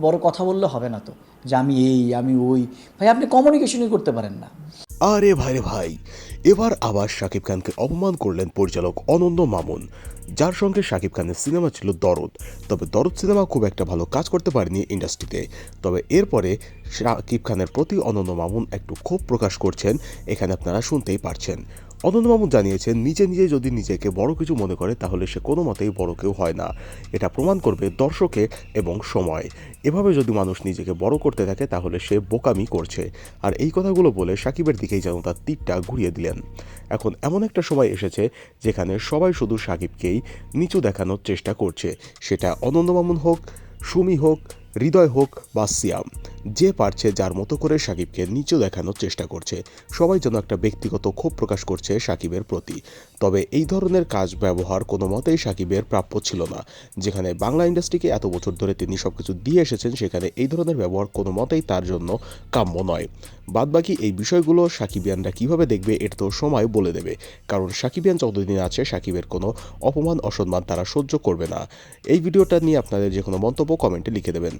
বড় কথা বললে হবে না তো, যে আমি এই, আমি ওই। ভাই, আপনি কমিউনিকেশনই করতে পারেন না। আরে ভাই রে ভাই, এবার আবার শাকিব খানকে অপমান করলেন পরিচালক অনন্ত মামুন, যার সঙ্গে শাকিব খানের সিনেমা ছিল দরদ। তবে দরদ সিনেমা খুব একটা ভালো কাজ করতে পারেনি ইন্ডাস্ট্রিতে। তবে এরপরে শাকিব খানের প্রতি অনন্ত মামুন একটু ক্ষোভ প্রকাশ করছেন, এখানে আপনারা শুনতেই পারছেন। অনন্ত মামুন জানিয়েছেন, নিজে নিজে যদি নিজেকে বড় কিছু মনে করে, তাহলে সে কোনো মতেই বড় কেউ হয় না। এটা প্রমাণ করবে দর্শকে এবং সময়। এভাবে যদি মানুষ নিজেকে বড় করতে থাকে তাহলে সে বোকামি করছে। আর এই কথাগুলো বলে সাকিবের দিকেই যেন তার তীরটা ঘুরিয়ে দিলেন। এখন এমন একটা সময় এসেছে যেখানে সবাই শুধু সাকিবকেই নিচু দেখানোর চেষ্টা করছে। সেটা অনন্ত মামুন হোক, সুমি হোক, হৃদয় হোক বা সিয়াম। যে পারছে যার মতো করে সাকিবকে নিচু দেখানোর চেষ্টা করছে। সবাই যেন একটা ব্যক্তিগত ক্ষোভ প্রকাশ করছে সাকিবের প্রতি। তবে এই ধরনের কাজ ব্যবহার কোনো মতেই সাকিবের প্রাপ্য ছিল না। যেখানে বাংলা ইন্ডাস্ট্রিকে এত বছর ধরে তিনি সবকিছু দিয়ে এসেছেন, সেখানে এই ধরনের ব্যবহার কোনো মতেই তার জন্য কাম্য নয়। বাদবাকি এই বিষয়গুলো সাকিবিয়ানরা কীভাবে দেখবে, এর তো সময় বলে দেবে। কারণ সাকিবিয়ান যতদিন আছে, সাকিবের কোনো অপমান, অসম্মান তারা সহ্য করবে না। এই ভিডিওটা নিয়ে আপনাদের যে কোনো মন্তব্য কমেন্টে লিখে দেবেন।